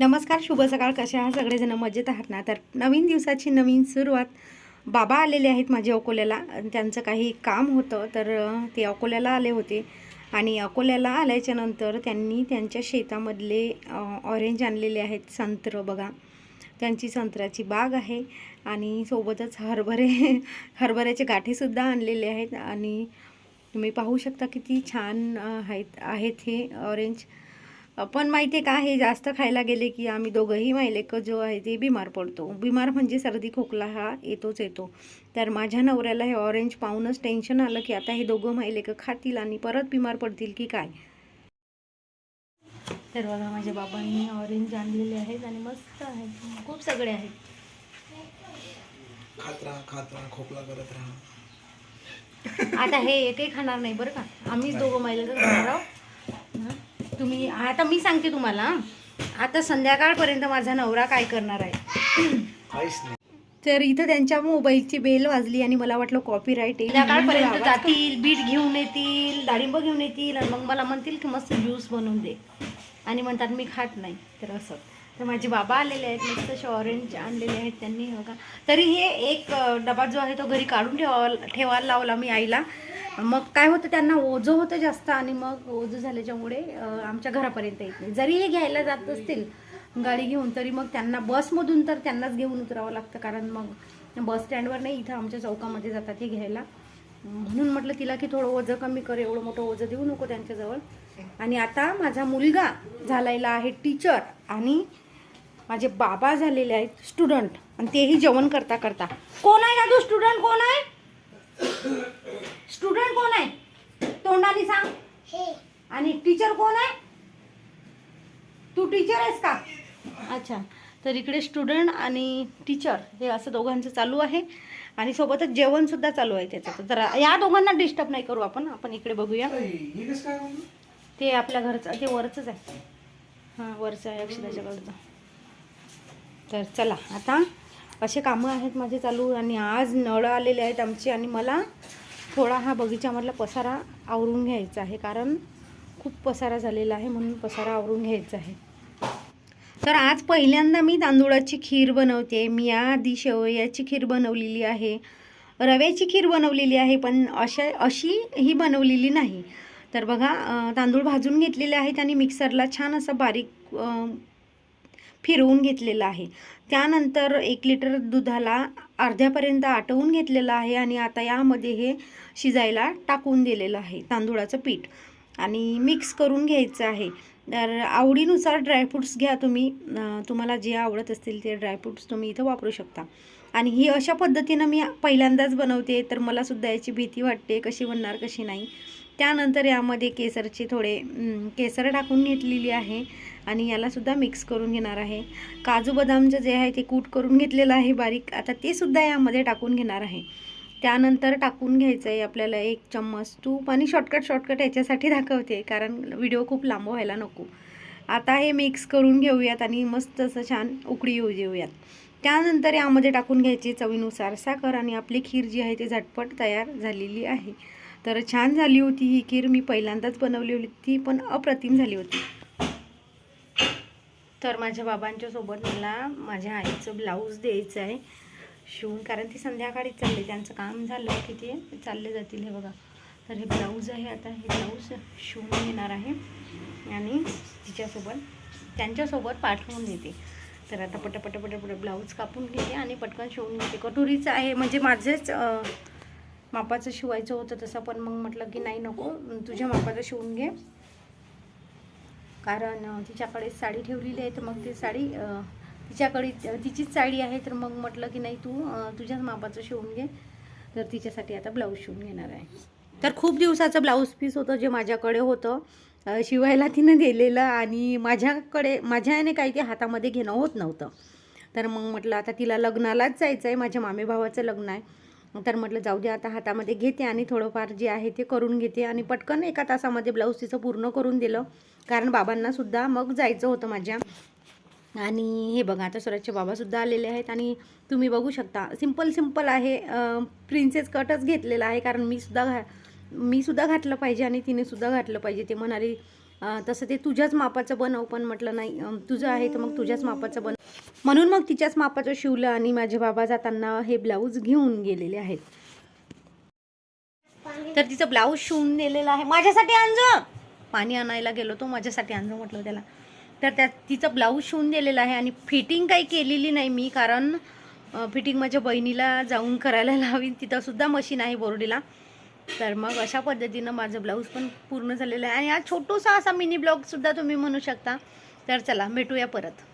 नमस्कार शुभ सकाळ. कसे आहात? सगळेजण मजेत आहात ना? तर नवीन दिवसाची नवीन सुरुवात. बाबा आलेले आहेत माझ्या अकोल्याला. त्यांचं काही काम होतं तर ते अकोल्याला आले होते. आणि अकोल्याला आल्याच्यानंतर त्यांनी त्यांच्या शेतामधले ऑरेंज आणलेले आहेत संत्र बघा. त्यांची संत्र्याची बाग आहे. आणि सोबतच हरभरे हरभऱ्याचे गाठीसुद्धा आणलेले आहेत. आणि तुम्ही पाहू शकता किती छान आहेत आहेत हे ऑरेंज पण माहिती आहे का हे जास्त खायला गेले की आम्ही दोघंही माहिलेक जो आहे ते बिमार पडतो. बिमार म्हणजे सर्दी खोकला हा येतोच येतो. तर माझ्या नवऱ्याला हे ऑरेंज पाहूनच टेन्शन आलं की आता हे दोघं माहिलेक खातील आणि परत बिमार पडतील की काय? तर बघा माझ्या बाबांनी ऑरेंज आणलेले आहेत आणि मस्त आहेत. खूप सगळे आहेत. खात राहा खात राहा खोकला करत राहा. आता हे एकही खाणार नाही बरं का. आम्हीच दोघं महिला खाणार आहोत? तुम्ही आता मी सांगते तुम्हाला. आता संध्याकाळपर्यंत माझा नवरा काय करणार आहे. काहीच नाही. तर इथं त्यांच्या मोबाईलची बेल वाजली आणि मला वाटलं कॉपीराईट येईल संध्याकाळपर्यंत जातील बीट घेऊन येतील डाळिंब घेऊन येतील आणि मग मला म्हणतील की मस्त ज्यूस बनवून दे. आणि म्हणतात मी खात नाही. तर असं. तर माझे बाबा आलेले आहेत मस्त असे ऑरेंज आणलेले आहेत त्यांनी बघा. तरी हे एक डबा जो आहे तो घरी काढून ठेवा ठेवायला लावला मी आईला. मग काय होतं त्यांना ओझं होतं जास्त आणि मग ओझं झाल्याच्यामुळे आमच्या घरापर्यंत येत नाही. जरी हे घ्यायला जात असतील गाडी घेऊन तरी मग त्यांना बसमधून तर त्यांनाच घेऊन उतरावं लागतं. कारण मग बस स्टँडवर नाही इथं आमच्या चौकामध्ये जातात हे घ्यायला. म्हणून म्हटलं तिला की थोडं ओझं कमी कर एवढं मोठं ओझं देऊ नको त्यांच्याजवळ. आणि आता माझा मुलगा झालेला आहे टीचर आणि माझे बाबा झालेले आहेत स्टुडंट. आणि तेही जेवण करता करता कोण आहे का तू स्टुडंट? कोण आहे? स्टुडंट कोण आहे? तोंडाने सांग. आणि टीचर कोण आहे? तू टीचर आहेस का? अच्छा तर इकडे स्टुडंट आणि टीचर हे असं दोघांचं चालू आहे. आणि सोबतच जेवण सुद्धा चालू आहे त्याचं. तर या दोघांना डिस्टर्ब नाही करू आपण. आपण इकडे बघूया. हे? ते आपल्या घरचं ते वरचंच आहे. हां वरचं आहे अक्षराच्याकडचं तर चला आता असे कामं आहेत माझे चालू आणि आज नळ आलेले आहेत आमचे आणि मला थोडा हा बगीचामधला पसारा आवरून घ्यायचा आहे कारण खूप पसारा झालेला आहे म्हणून पसारा आवरून घ्यायचा आहे. तर आज पहिल्यांदा मी तांदूळाची खीर बनवते. मी याआधी शेवयाची खीर बनवलेली आहे. रव्याची खीर बनवलेली आहे पण अशा अशी ही बनवलेली नाही. तर बघा तांदूळ भाजून घेतलेले आहेत आणि मिक्सरला छान असं बारीक फिरवून घेतलेलं आहे. त्यानंतर एक लिटर दुधाला अर्ध्यापर्यंत आटवून घेतलेलं आहे आणि आता यामध्ये हे शिजायला टाकून दिलेलं आहे तांदूळाचं पीठ. आणि मिक्स करून घ्यायचं आहे. तर आवडीनुसार ड्रायफ्रूट्स घ्या तुम्ही. तुम्हाला जे आवडत असतील ते ड्रायफ्रूट्स तुम्ही इथं वापरू शकता. आणि ही अशा पद्धतीनं मी पहिल्यांदाच बनवते तर मला सुद्धा याची भीती वाटते कशी बनणार कशी नाही. त्यानंतर यामध्ये केसरचे थोडे केसर टाकून घेतलेली आहे. आणि यालासुद्धा मिक्स करून घेणार आहे. काजू बदामचं जे आहे ते कूट करून घेतलेलं आहे बारीक. आता ते सुद्धा यामध्ये टाकून घेणार आहे. त्यानंतर टाकून घ्यायचं आहे आपल्याला एक चम्मच तूप आणि शॉर्टकट शॉर्टकट याच्यासाठी दाखवते कारण व्हिडिओ खूप लांब व्हायला नको. आता हे मिक्स करून घेऊयात आणि मस्त असं छान उकळी येऊ देऊयात. त्यानंतर यामध्ये टाकून घ्यायची चवीनुसार साखर आणि आपली खीर जी आहे ती झटपट तयार झालेली आहे. तर छान झाली होती ही खीर. मी पहिल्यांदाच बनवली होती पण अप्रतिम झाली होती. तर माझ्या बाबांच्या सोबत मला माझ्या आईचं ब्लाऊज द्यायचं आहे. शिवून कारण ती संध्याकाळी चालले. त्यांचं काम झालं की ते चालले जातील हे बघा. तर हे ब्लाऊज आहे. आता हे ब्लाऊज शिवून घेणार आहे. आणि तिच्यासोबत त्यांच्यासोबत पाठवून देते. तर आता पटपट पटपट ब्लाऊज कापून घेते आणि पटकन शिवून घेते. कटोरीचं आहे. म्हणजे माझेच मापाचं शिवायचं होतं तसं पण मग म्हटलं की नाही नको. तुझ्या मापाचं शिवून घे. कारण तिच्याकडे साडी ठेवलेली आहे तर मग ती साडी तिच्याकडे तिचीच साडी आहे तर मग म्हटलं की नाही तू तुझ्याच मापाचं शिवून घे. तर तिच्यासाठी आता ब्लाऊज शिवून घेणार आहे. तर खूप दिवसाचं ब्लाऊज पीस होतं जे माझ्याकडे होतं. शिवायला तिनं दिलेलं आणि माझ्याकडे माझ्या याने काही ते हातामध्ये घेणं होत नव्हतं. तर मग म्हटलं आता तिला लग्नालाच जायचं आहे माझ्या मामेभावाचं लग्न आहे. तर म्हटलं जाऊ दे आता हातामध्ये घेते आणि थोडंफार जे आहे ते करून घेते. आणि पटकन एका तासामध्ये ब्लाऊज तिचं पूर्ण करून दिलं. कारण बाबांनासुद्धा मग जायचं होतं माझ्या. आणि हे बघा आता स्वराजचे बाबासुद्धा आलेले आहेत. आणि तुम्ही बघू शकता सिंपल सिंपल आहे. प्रिन्सेस कटच घेतलेला आहे. कारण मीसुद्धा घा मी सुद्धा घातलं पाहिजे आणि तिनेसुद्धा घातलं पाहिजे. ते म्हणाली तसं ते तुझ्याच मापाचं बनव पण म्हटलं नाही तुझं आहे तर मग तुझ्याच मापाचं बन म्हणून मग तिच्याच मापाचं शिवलं आणि माझे बाबा जाताना हे ब्लाऊज घेऊन गेलेले आहेत. तर तिचं ब्लाऊज शिवून दिलेलं आहे. माझ्यासाठी आणजो! पाणी आणायला गेलो तो माझ्यासाठी आणजो म्हटलं त्याला. तर त्या तिचं ब्लाऊज शिवून दिलेलं आहे आणि फिटिंग काही केलेली नाही मी कारण फिटिंग माझ्या बहिणीला जाऊन करायला लावीन तिथं सुद्धा मशीन आहे बोर्डीला. तर मग अशा पद्धतीनं माझं ब्लाऊज पण पूर्ण झालेलं आहे. आणि हा छोटूसा असा मिनी ब्लॉग सुद्धा तुम्ही म्हणू शकता. तर चला भेटूया परत.